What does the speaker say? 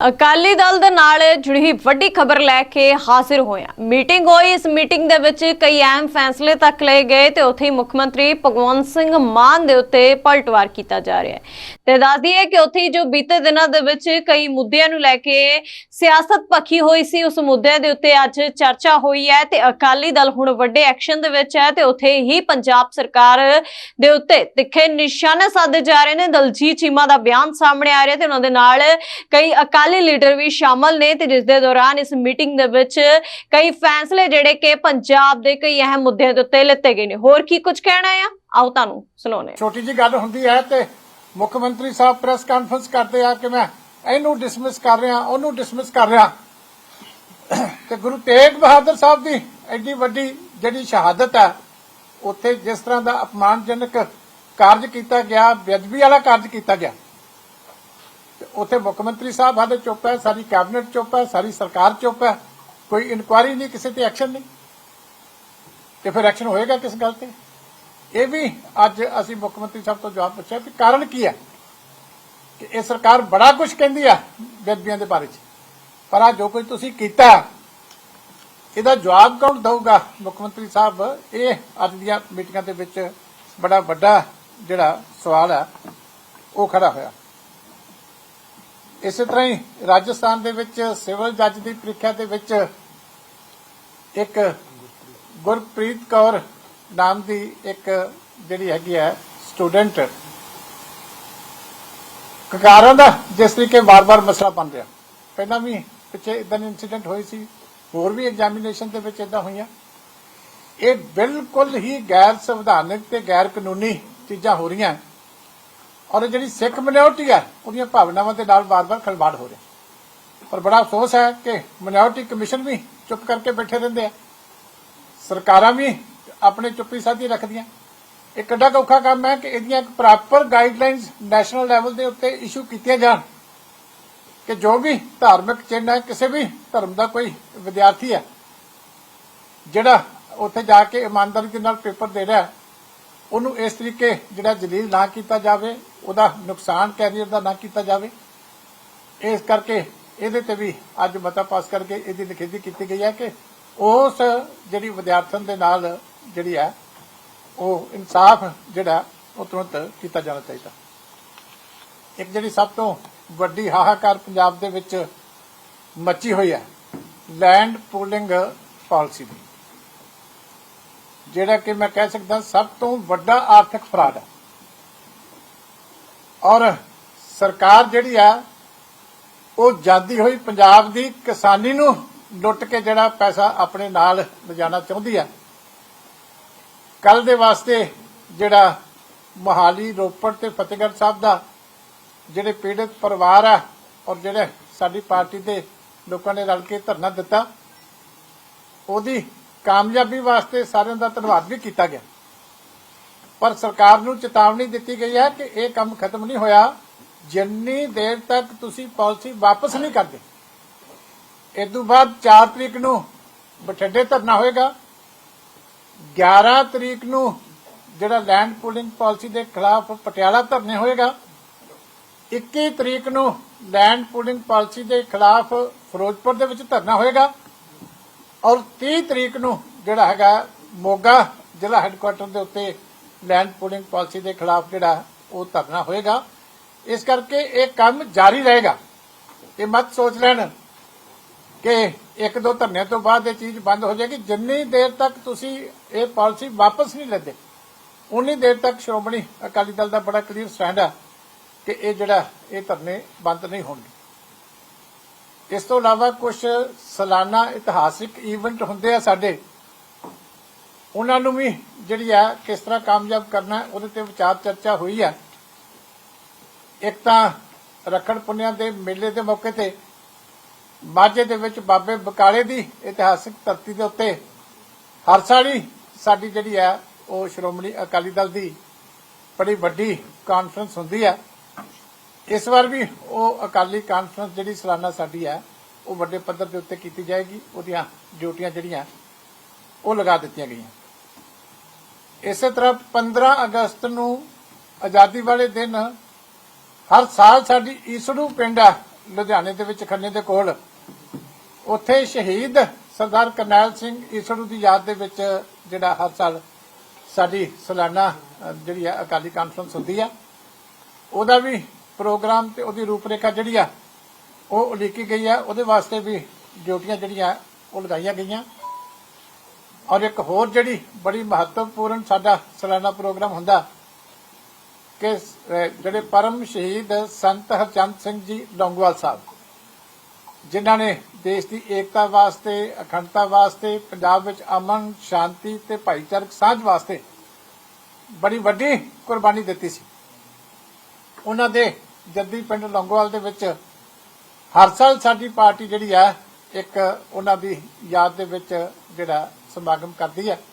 ਅਕਾਲੀ ਦਲ ਦੇ ਨਾਲ ਜੁੜੀ ਵੱਡੀ ਖਬਰ ਲੈ ਕੇ ਹਾਜ਼ਰ ਹੋਇਆ ਮੀਟਿੰਗ ਹੋਈ। ਇਸ ਮੀਟਿੰਗ ਦੇ ਵਿੱਚ ਕਈ ਅਹਿਮ ਫੈਸਲੇ ਤੱਕ ਲਏ ਗਏ ਤੇ ਉੱਥੇ ਹੀ ਮੁੱਖ ਮੰਤਰੀ ਭਗਵੰਤ ਸਿੰਘ ਮਾਨ ਦੇ ਉੱਤੇ ਪਲਟਵਾਰ ਕੀਤਾ ਜਾ ਰਿਹਾ ਹੈ। ਤੇ ਦੱਸ ਦਈਏ ਕਿ ਉੱਥੇ ਜੋ ਬੀਤੇ ਦਿਨਾਂ ਦੇ ਵਿੱਚ ਕਈ ਮੁੱਦਿਆਂ ਨੂੰ ਲੈ ਕੇ ਸਿਆਸਤ ਪੱਖੀ ਹੋਈ ਸੀ, ਉਸ ਮੁੱਦੇ ਦੇ ਉੱਤੇ ਅੱਜ ਚਰਚਾ ਹੋਈ ਹੈ ਤੇ ਅਕਾਲੀ ਦਲ ਹੁਣ ਵੱਡੇ ਐਕਸ਼ਨ ਦੇ ਵਿੱਚ ਹੈ ਤੇ ਉੱਥੇ ਹੀ ਪੰਜਾਬ ਸਰਕਾਰ ਦੇ ਉੱਤੇ ਤਿੱਖੇ ਨਿਸ਼ਾਨੇ ਸਾਧੇ ਜਾ ਰਹੇ ਨੇ। ਦਲਜੀਤ ਚੀਮਾ ਦਾ ਬਿਆਨ ਸਾਹਮਣੇ ਆ ਰਿਹਾ ਤੇ ਉਹਨਾਂ ਦੇ ਨਾਲ ਕਈ ਅਕਾਲੀ ਲੀਡਰ ਵੀ ਸ਼ਾਮਲ ਨੇ ਤੇ ਜਿਸ ਦੇ ਦੌਰਾਨ ਇਸ ਮੀਟਿੰਗ ਦੇ ਵਿੱਚ ਕਈ ਫੈਸਲੇ ਜਿਹੜੇ ਕਿ ਪੰਜਾਬ ਦੇ ਕਈ ਅਹਿਮ ਮੁੱਦਿਆਂ ਦੇ ਉੱਤੇ ਲਿੱਤੇ ਗਏ ਨੇ। ਹੋਰ ਕੀ ਕੁਝ ਕਹਿਣਾ ਆ? ਆਓ ਤੁਹਾਨੂੰ ਸੁਣਾਉਣੇ ਛੋਟੀ ਜੀ ਗੱਲ ਹੁੰਦੀ ਹੈ ਤੇ ਮੁੱਖ ਮੰਤਰੀ ਸਾਹਿਬ ਪ੍ਰੈਸ ਕਾਨਫਰੰਸ ਕਰਦੇ ਆ ਕਿ ਮੈਂ ਇਹਨੂੰ ਡਿਸਮਿਸ ਕਰ ਰਿਹਾ, ਉਹਨੂੰ ਡਿਸਮਿਸ ਕਰ ਰਿਹਾ। ਤੇ ਗੁਰੂ ਤੇਗ ਬਹਾਦਰ ਸਾਹਿਬ ਦੀ ਐਡੀ ਵੱਡੀ ਜਿਹੜੀ ਸ਼ਹਾਦਤ ਹੈ, ਉੱਥੇ ਜਿਸ ਤਰ੍ਹਾਂ ਦਾ ਅਪਮਾਨਜਨਕ ਕਾਰਜ ਕੀਤਾ ਗਿਆ, ਬੇਅਦਬੀ ਵਾਲਾ ਕਾਰਜ ਕੀਤਾ ਗਿਆ। ਉੱਥੇ ਮੁੱਖ ਮੰਤਰੀ ਸਾਹਿਬ ਹਾਲੇ ਚੁੱਪ ਹੈ, ਸਾਰੀ ਕੈਬਨਿਟ ਚੁੱਪ ਹੈ, ਸਾਰੀ ਸਰਕਾਰ ਚੁੱਪ ਹੈ। ਕੋਈ ਇਨਕੁਆਇਰੀ ਨਹੀਂ, ਕਿਸੇ ਤੇ ਐਕਸ਼ਨ ਨਹੀਂ। ਤੇ ਫਿਰ ਐਕਸ਼ਨ ਹੋਏਗਾ ਕਿਸ ਗੱਲ ਤੇ? ਇਹ ਵੀ ਅੱਜ ਅਸੀਂ ਮੁੱਖ ਮੰਤਰੀ ਸਾਹਿਬ ਤੋਂ ਜਵਾਬ ਪੁੱਛਿਆ ਕਿ ਕਾਰਨ ਕੀ ਹੈ ਕਿ ਇਹ ਸਰਕਾਰ ਬੜਾ ਕੁਝ ਕਹਿੰਦੀ ਆ ਬੇਦਬੀਆਂ ਦੇ ਬਾਰੇ ਚ। ਪਰ ਆ ਜੋ ਕੁਝ ਤੁਸੀਂ ਕੀਤਾ, ਇਹਦਾ ਜਵਾਬ ਕੌਣ ਦਊਗਾ? ਮੁੱਖ ਮੰਤਰੀ ਸਾਹਿਬ, ਇਹ ਅੱਜ ਦੀਆਂ ਮੀਟਿੰਗਾਂ ਦੇ ਵਿੱਚ ਬੜਾ ਵੱਡਾ ਜਿਹੜਾ ਸਵਾਲ ਹੈ, ਉਹ ਖੜਾ ਹੋਇਆ। ਇਸੇ ਤਰ੍ਹਾਂ ਹੀ ਰਾਜਸਥਾਨ ਦੇ ਵਿੱਚ ਸਿਵਲ ਜੱਜ ਦੀ ਪ੍ਰੀਖਿਆ ਦੇ ਵਿੱਚ ਇੱਕ ਗੁਰਪ੍ਰੀਤ ਕੌਰ ਨਾਮ ਦੀ ਇੱਕ ਜਿਹੜੀ ਹੈਗੀ ਹੈ ਸਟੂਡੈਂਟ। ਕਕਾਰਾਂ ਦਾ ਜਿਸ ਤਰੀਕੇ ਵਾਰ-ਵਾਰ ਮਸਲਾ ਬਣ ਰਿਹਾ। ਪਹਿਲਾਂ ਵੀ ਪਿੱਛੇ ਇਦਾਂ ਦੇ ਇਨਸੀਡੈਂਟ ਹੋਈ ਸੀ, ਹੋਰ ਵੀ ਐਗਜ਼ਾਮੀਨੇਸ਼ਨ ਦੇ ਵਿੱਚ ਇਦਾਂ ਹੋਈਆਂ। ਇਹ ਬਿਲਕੁਲ ਹੀ ਗੈਰ ਸੰਵਿਧਾਨਕ ਤੇ ਗੈਰ ਕਾਨੂੰਨੀ ਚੀਜ਼ਾਂ ਹੋ ਰਹੀਆਂ। ਔਰ ਇਹ ਜਿਹੜੀ ਸਿੱਖ ਮਿਨੋਰਟੀ ਹੈ ਉਹਦੀਆਂ ਭਾਵਨਾਵਾਂ ਦੇ ਨਾਲ ਵਾਰ-ਵਾਰ ਖਿਲਵਾੜ ਹੋ ਰਿਹਾ। ਪਰ ਬੜਾ ਅਫਸੋਸ ਹੈ ਕਿ ਮਿਨੋਰਟੀ ਕਮਿਸ਼ਨ ਵੀ ਚੁੱਪ ਕਰਕੇ ਬੈਠੇ ਰਹਿੰਦੇ ਆ। ਸਰਕਾਰਾਂ ਵੀ ਆਪਣੇ ਚੁੱਪੀ ਸਾਧੀ ਰੱਖਦੀਆਂ। ਇਹ ਕਿੱਡਾ ਕੁ ਔਖਾ ਕੰਮ ਹੈ ਕਿ ਇਹਦੀਆਂ ਇੱਕ ਪ੍ਰੋਪਰ ਗਾਈਡਲਾਈਨਸ ਨੈਸ਼ਨਲ ਲੈਵਲ ਦੇ ਉੱਤੇ ਇਸ਼ੂ ਕੀਤੀਆਂ ਜਾਣ। ਕਿ ਜੋ ਵੀ ਧਾਰਮਿਕ ਚਿੰਨ੍ਹ ਹੈ, ਕਿਸੇ ਵੀ ਧਰਮ ਦਾ ਕੋਈ ਵਿਦਿਆਰਥੀ ਹੈ, ਜਿਹੜਾ ਉੱਥੇ ਜਾ ਕੇ ਇਮਾਨਦਾਰੀ ਦੇ ਨਾਲ ਪੇਪਰ ਦੇ ਰਿਹਾ ਉਹਨੂੰ ਇਸ ਤਰੀਕੇ ਜਿਹੜਾ ਜਲੀਲ ਨਾ ਕੀਤਾ ਜਾਵੇ, ਉਹਦਾ ਨੁਕਸਾਨ ਕੈਰੀਅਰ ਦਾ ਨਾ ਕੀਤਾ ਜਾਵੇ। ਇਸ ਕਰਕੇ ਇਹਦੇ ਤੇ ਵੀ ਅੱਜ ਮਤਾ ਪਾਸ ਕਰਕੇ ਇਹਦੀ ਨਿਖੇਧੀ ਕੀਤੀ ਗਈ ਹੈ ਕਿ ਉਸ ਜਿਹੜੀ ਵਿਦਿਆਰਥਣ ਦੇ ਨਾਲ ਜਿਹੜੀ ਹੈ, ਉਹ ਇਨਸਾਫ ਜਿਹੜਾ, ਉਹ ਤੁਰੰਤ ਕੀਤਾ ਜਾਣਾ ਚਾਹੀਦਾ। ਇੱਕ ਜਿਹੜੀ ਸਭ ਤੋਂ ਵੱਡੀ ਹਾਹਾਕਾਰ ਪੰਜਾਬ ਦੇ ਵਿੱਚ ਮੱਚੀ ਹੋਈ ਹੈ, ਲੈਂਡ ਪੂਲਿੰਗ ਪਾਲਿਸੀ ਦੀ। ਜਿਹੜਾ ਕਿ ਮੈਂ ਕਹਿ ਸਕਦਾ ਸਭ ਤੋਂ ਵੱਡਾ ਆਰਥਿਕ ਫਰਾਡ ਹੈ। ਔਰ ਸਰਕਾਰ ਜਿਹੜੀ ਆ, ਉਹ ਜਾਂਦੀ ਹੋਈ ਪੰਜਾਬ ਦੀ ਕਿਸਾਨੀ ਨੂੰ ਲੁੱਟ ਕੇ ਜਿਹੜਾ ਪੈਸਾ ਆਪਣੇ ਨਾਲ ਲਿਜਾਣਾ ਚਾਹੁੰਦੀ ਆ। ਕੱਲ ਦੇ ਵਾਸਤੇ ਜਿਹੜਾ ਮੋਹਾਲੀ, ਰੋਪੜ ਤੇ ਫਤਿਹਗੜ੍ਹ ਸਾਹਿਬ ਦਾ ਜਿਹੜੇ ਪੀੜਤ ਪਰਿਵਾਰ ਆ, ਔਰ ਜਿਹੜੇ ਸਾਡੀ ਪਾਰਟੀ ਦੇ ਲੋਕਾਂ ਨੇ ਰਲ ਕੇ ਧਰਨਾ ਦਿੱਤਾ, ਉਹਦੀ ਕਾਮਯਾਬੀ ਵਾਸਤੇ ਸਾਰਿਆਂ ਦਾ ਧੰਨਵਾਦ ਵੀ ਕੀਤਾ ਗਿਆ। ਪਰ ਸਰਕਾਰ ਨੂੰ ਚੇਤਾਵਨੀ ਦਿੱਤੀ ਗਈ ਹੈ ਕਿ ਇਹ ਕੰਮ ਖਤਮ ਨਹੀਂ ਹੋਇਆ। ਜਿੰਨੀ ਦੇਰ ਤੱਕ ਤੁਸੀਂ ਪਾਲਿਸੀ ਵਾਪਸ ਨਹੀਂ ਕਰਦੇ ਇਸ ਤੋਂ ਬਾਅਦ 4 ਤਰੀਕ ਨੂੰ ਬਠਿੰਡੇ ਧਰਨਾ ਹੋਏਗਾ। 11 ਤਰੀਕ ਨੂੰ ਜਿਹੜਾ ਲੈਂਡ ਪੂਲਿੰਗ ਪਾਲਿਸੀ ਦੇ ਖਿਲਾਫ ਪਟਿਆਲਾ ਧਰਨੇ ਹੋਏਗਾ। 21 ਤਰੀਕ ਨੂੰ ਲੈਂਡ ਪੂਲਿੰਗ ਪਾਲਿਸੀ ਦੇ ਖਿਲਾਫ ਫਿਰੋਜ਼ਪੁਰ ਦੇ ਵਿੱਚ ਧਰਨਾ ਹੋਏਗਾ। ਔਰ 30 ਤਰੀਕ ਨੂੰ ਜਿਹੜਾ ਹੈਗਾ ਮੋਗਾ ਜ਼ਿਲ੍ਹਾ ਹੈੱਡਕੁਆਟਰ ਦੇ ਉੱਤੇ ਲੈਂਡ ਪੂਲਿੰਗ ਪਾਲਿਸੀ ਦੇ ਖਿਲਾਫ ਜਿਹੜਾ ਉਹ ਧਰਨਾ ਹੋਏਗਾ। ਇਸ ਕਰਕੇ ਇਹ ਕੰਮ ਜਾਰੀ ਰਹੇਗਾ। ਇਹ ਮਤ ਸੋਚ ਲੈਣ ਕਿ ਇੱਕ ਦੋ ਧਰਨਿਆਂ ਤੋਂ ਬਾਅਦ ਇਹ ਚੀਜ਼ ਬੰਦ ਹੋ ਜਾਏਗੀ। ਜਿੰਨੀ ਦੇਰ ਤੱਕ ਤੁਸੀਂ ਇਹ ਪਾਲਿਸੀ ਵਾਪਸ ਨਹੀਂ ਲੈਂਦੇ, ਉਨੀ ਦੇਰ ਤੱਕ ਸ਼੍ਰੋਮਣੀ ਅਕਾਲੀ ਦਲ ਦਾ ਬੜਾ ਕਲੀਅਰ ਸਟੈਂਡ ਹੈ ਕਿ ਇਹ ਜਿਹੜਾ ਇਹ ਧਰਨੇ ਬੰਦ ਨਹੀਂ ਹੋਣਗੇ। ਇਸ ਤੋਂ ਇਲਾਵਾ ਕੁਝ ਸਾਲਾਨਾ ਇਤਿਹਾਸਿਕ ਇਵੈਂਟ ਹੁੰਦੇ ਆ ਸਾਡੇ। ਉਹਨਾਂ ਨੂੰ ਵੀ ਜਿਹੜੀ ਆ ਕਿਸ ਤਰ੍ਹਾਂ ਕਾਮਯਾਬ ਕਰਨਾ, ਉਹਦੇ ਤੇ ਵਿਚਾਰ ਚਰਚਾ ਹੋਈ ਆ। ਇੱਕ ਤਾਂ ਰੱਖੜ ਪੁੰਨਿਆ ਦੇ ਮੇਲੇ ਦੇ ਮੌਕੇ ਤੇ ਮਾਝੇ ਦੇ ਵਿੱਚ ਬਾਬੇ ਬਕਾਲੇ ਦੀ ਇਤਿਹਾਸਿਕ ਧਰਤੀ ਦੇ ਉੱਤੇ ਹਰ ਸਾਲ ਹੀ ਸਾਡੀ ਜਿਹੜੀ ਆ, ਉਹ ਸ਼੍ਰੋਮਣੀ ਅਕਾਲੀ ਦਲ ਦੀ ਬੜੀ ਵੱਡੀ ਕਾਨਫਰੰਸ ਹੁੰਦੀ ਆ। ਇਸ ਵਾਰ ਵੀ ਉਹ ਅਕਾਲੀ ਕਾਨਫਰੰਸ ਜਿਹੜੀ ਸਾਲਾਨਾ ਸਾਡੀ ਹੈ, ਉਹ ਵੱਡੇ ਪੱਧਰ ਦੇ ਉੱਤੇ ਕੀਤੀ ਜਾਏਗੀ। ਉਹਦੀਆਂ ਡਿਊਟੀਆਂ ਜਿਹੜੀਆਂ, ਉਹ ਲਗਾ ਦਿੱਤੀਆਂ ਗਈਆਂ। ਇਸੇ ਤਰ੍ਹਾਂ 15 ਅਗਸਤ ਨੂੰ ਆਜ਼ਾਦੀ ਵਾਲੇ ਦਿਨ ਹਰ ਸਾਲ ਸਾਡੀ ਈਸੜੂ ਪਿੰਡ ਆ, ਲੁਧਿਆਣੇ ਦੇ ਵਿੱਚ ਖੰਨੇ ਦੇ ਕੋਲ। ਉੱਥੇ ਸ਼ਹੀਦ ਸਰਦਾਰ ਕਰਨੈਲ ਸਿੰਘ ਈਸੜੂ ਦੀ ਯਾਦ ਦੇ ਵਿੱਚ ਜਿਹੜਾ ਹਰ ਸਾਲ ਸਾਡੀ ਸਾਲਾਨਾ ਜਿਹੜੀ ਆ ਅਕਾਲੀ ਕਾਨਫਰੰਸ ਹੁੰਦੀ ਆ, ਉਹਦਾ ਵੀ ਪ੍ਰੋਗਰਾਮ ਤੇ ਉਹਦੀ ਰੂਪਰੇਖਾ ਜਿਹੜੀ ਆ, ਉਹ ਉਲੀਕੀ ਗਈ ਆ। ਉਹਦੇ ਵਾਸਤੇ ਵੀ ਡਿਊਟੀਆਂ ਜਿਹੜੀਆਂ, ਉਹ ਲਗਾਈਆਂ ਗਈਆਂ। ਔਰ ਇੱਕ ਹੋਰ ਜਿਹੜੀ ਬੜੀ ਮਹੱਤਵਪੂਰਨ ਸਾਡਾ ਸਾਲਾਨਾ ਪ੍ਰੋਗਰਾਮ ਹੁੰਦਾ ਕਿ ਜਿਹੜੇ ਪਰਮ ਸ਼ਹੀਦ ਸੰਤ ਹਰਚੰਦ ਸਿੰਘ ਜੀ ਲੌਂਗੋਵਾਲ ਸਾਹਿਬ, ਜਿਨ੍ਹਾਂ ਨੇ ਦੇਸ਼ ਦੀ ਏਕਤਾ ਵਾਸਤੇ, ਅਖੰਡਤਾ ਵਾਸਤੇ, ਪੰਜਾਬ ਵਿੱਚ ਅਮਨ, ਸ਼ਾਂਤੀ ਤੇ ਭਾਈਚਾਰਕ ਸਾਂਝ ਵਾਸਤੇ ਬੜੀ ਵੱਡੀ ਕੁਰਬਾਨੀ ਦਿੱਤੀ ਸੀ। ਉਹਨਾਂ ਦੇ ਜੱਦੀ ਪਿੰਡ ਲੌਂਗੋਵਾਲ ਦੇ ਵਿੱਚ ਹਰ ਸਾਲ ਸਾਡੀ ਪਾਰਟੀ ਜਿਹੜੀ ਆ, ਇੱਕ ਉਹਨਾਂ ਦੀ ਯਾਦ ਦੇ ਵਿੱਚ ਜਿਹੜਾ ਸਮਾਗਮ ਕਰਦੀ ਹੈ